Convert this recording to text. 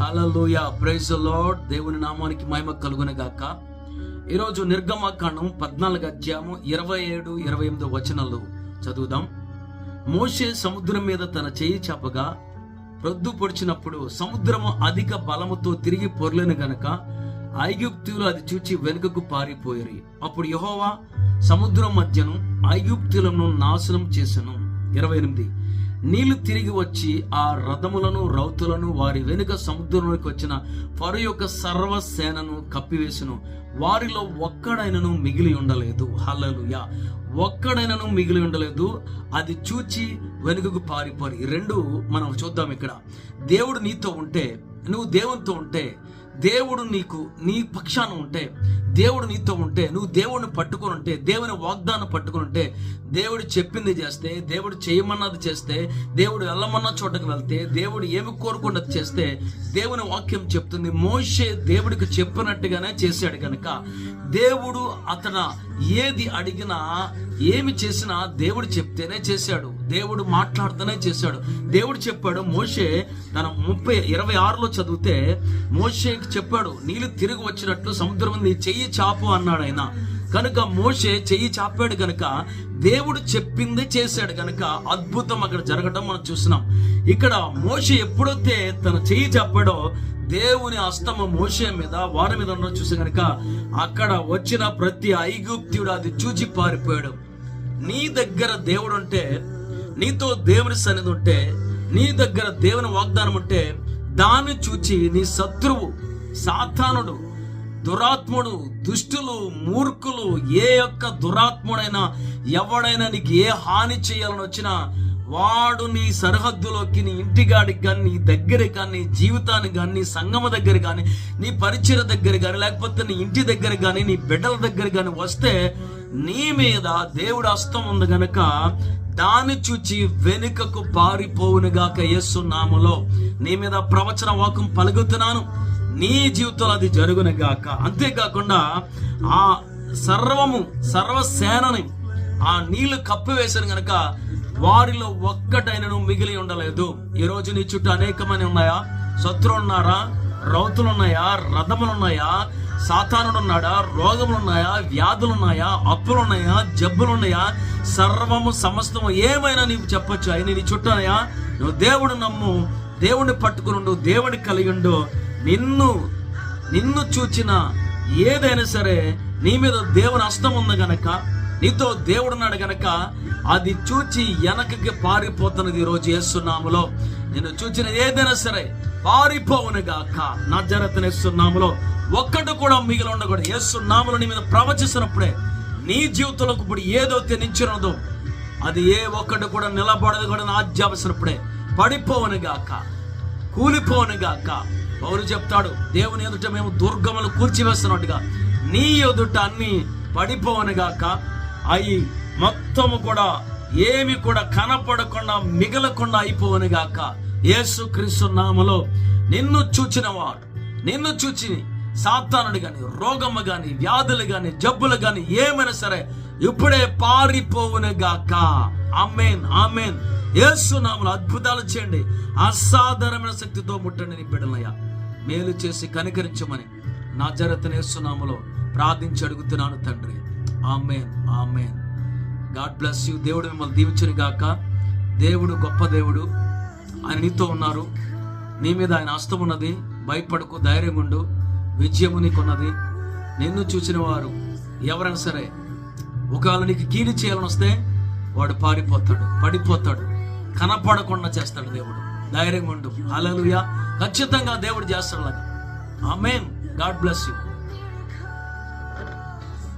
హలలుయ praise lord దేవుని నామానికి మహిమ కలుగును గాక ఈరోజు నిర్గమకాండం పద్నాలుగు అధ్యాయము ఇరవై ఏడు ఇరవై ఎనిమిది వచనాలు చదువుదాం. మోషే సముద్రం మీద తన చేయి చాపగా రొద్దు పొడిచినప్పుడు సముద్రము అధిక బలముతో తిరిగి పొరలేను గనక ఐగుప్తులు అది చూచి వెనుకకు పారిపోయారు. అప్పుడు యహోవా సముద్రం మధ్యను ఐగుప్తులను నాశనం చేశాను ఇరవై ఎనిమిది. నీళ్ళు తిరిగి వచ్చి ఆ రథములను రౌతులను వారి వెనుక సముద్రంలోకి వచ్చిన ఫరు యొక్క సర్వసేనను కప్పివేసును. వారిలో ఒక్కడైనను మిగిలి ఉండలేదు. హల్లలుయా. ఒక్కడైనను మిగిలి ఉండలేదు. అది చూచి వెనుకకు పారిపోయి. రెండు మనం చూద్దాం ఇక్కడ. దేవుడు నీతో ఉంటే నువ్వు దేవునితో ఉంటే దేవుడు నీకు నీ పక్షాన ఉంటే దేవుడు నీతో ఉంటే నువ్వు దేవుడిని పట్టుకొని ఉంటే దేవుని వాగ్దానం పట్టుకొని ఉంటే దేవుడు చెప్పింది చేస్తే దేవుడు చేయమన్నది చేస్తే దేవుడు వెళ్ళమన్న చోటకు వెళ్తే దేవుడు ఏమి కోరుకున్నది చేస్తే దేవుని వాక్యం చెప్తుంది. మోషే దేవుడికి చెప్పినట్టుగానే చేశాడు కనుక దేవుడు అతను ఏది అడిగినా ఏమి చేసినా దేవుడు చెప్తేనే చేశాడు. దేవుడు మాట్లాడుతూనే చేశాడు. దేవుడు చెప్పాడు మోషే తన ముప్పై ఇరవై ఆరులో చదివితే మోషేకి చెప్పాడు నీళ్ళు తిరిగి వచ్చినట్లు సముద్రం నీ చెయ్యి చాపు అన్నాడు ఆయన. కనుక మోషే చెయ్యి చాపాడు కనుక దేవుడు చెప్పింది చేశాడు కనుక అద్భుతం అక్కడ జరగడం మనం చూస్తున్నాం. ఇక్కడ మోషే ఎప్పుడైతే తన చేయి చెప్పాడో దేవుని అస్తమ మోషే మీద వారి మీద ఉన్న చూసి కనుక అక్కడ వచ్చిన ప్రతి ఐగుప్త్యుడు అది చూచి పారిపోయాడు. నీ దగ్గర దేవుడు ఉంటే నీతో దేవుని సన్నిధి ఉంటే నీ దగ్గర దేవుని వాగ్దానం ఉంటే దాన్ని చూచి నీ శత్రువు సాతానుడు దురాత్ముడు దుష్టులు మూర్ఖులు ఏ యొక్క దురాత్ముడైనా ఎవడైనా నీకు ఏ హాని చేయాలని వచ్చినా వాడు నీ సరిహద్దులోకి నీ ఇంటిగాడికి కానీ నీ దగ్గరికి కానీ నీ జీవితానికి కానీ నీ సంగమ దగ్గర కానీ నీ పరిచయ దగ్గర కానీ లేకపోతే నీ ఇంటి దగ్గర కానీ నీ బిడ్డల దగ్గర కానీ వస్తే నీ మీద దేవుడు అస్తం ఉంది గనక దాన్ని చూచి వెనుకకు పారిపోవునుగాక యేసు నామలో నీ మీద ప్రవచన వాకం పలుకుతున్నాను. నీ జీవితంలో అది జరుగునుగాక. అంతేకాకుండా ఆ సర్వము సర్వసేనని ఆ నీళ్ళు కప్పివేశాను గనక వారిలో ఒక్కటైనను మిగిలి ఉండలేదు. ఈ రోజు నీ చుట్టూ అనేకమంది ఉన్నాయా? శత్రువులు ఉన్నారా రౌతులు ఉన్నాయా రథములు ఉన్నాయా సాతానుడు ఉన్నాడా రోగములు ఉన్నాయా వ్యాధులు ఉన్నాయా అప్పులు ఉన్నాయా జబ్బులు ఉన్నాయా సర్వము సమస్తము ఏమైనా నీకు చెప్పొచ్చు. అయినా నీ చుట్టూనయా నువ్వు దేవుడు నమ్ము. దేవుడిని పట్టుకునుండు. దేవుడి కలిగిండు నిన్ను నిన్ను చూచిన ఏదైనా సరే నీ మీద దేవుని అస్తం ఉంది గనక నీతో దేవుడున్నాడు గనక అది చూచి వెనకకి పారిపోతున్నది ఈరోజు ఏసునాములో నేను చూచిన ఏదైనా సరే పారిపోవును గాక. నా జరతనేస్తున్నాములో ఒక్కటి కూడా మిగిలి ఉండకూడదు. ఏసునాములో నీ మీద ప్రవచిస్తున్నప్పుడే నీ జీవితంలో ఇప్పుడు ఏదైతే నించున్నదో అది ఏ ఒక్కటి కూడా నిలబడదు కూడా నా ఆజ్ఞాపించినప్పుడే పడిపోవను గాక కూలిపోవను గాక. పౌరు చెప్తాడు దేవుని ఎదుట మేము దుర్గములు కూర్చివేస్తున్నట్టుగా నీ ఎదుట అన్ని పడిపోవను గాక. అయి మొత్తము కూడా ఏమి కూడా కనపడకుండా మిగలకుండా అయిపోవని గాక యేసు క్రీస్తు నామలో నిన్ను చూచిన వాడు నిన్ను చూచి సాతానుడు కానీ రోగము కానీ వ్యాధులు కానీ జబ్బులు కానీ ఏమైనా సరే ఇప్పుడే పారిపోవును గాక. Amen amen. నామలు అద్భుతాలు చేయండి. అసాధారణమైన శక్తితో ముట్టండి నీ బిడ్డలయ్యా. మేలు చేసి కనికరించమని నా జరతనేస్తున్నాములో ప్రార్థించి అడుగుతున్నాను తండ్రి. Amen amen. God bless you. దేవుడు మిమ్మల్ని దీవించను గాక. దేవుడు గొప్ప దేవుడు. ఆయన నీతో ఉన్నారు. నీ మీద ఆయన హస్తం ఉన్నది. భయపడకు ధైర్యం ఉండు విజయము నీకున్నది. నిన్ను చూసిన వారు ఎవరైనా సరే ఒకవేళ నీకు కీడి చేయాలని వస్తే వాడు పారిపోతాడు పడిపోతాడు కనపడకుండా చేస్తాడు దేవుడు. ధైర్యంగా ఉండు అలలుయా ఖచ్చితంగా దేవుడు చేస్తాడు అలాగా. ఆమెన్. God bless you.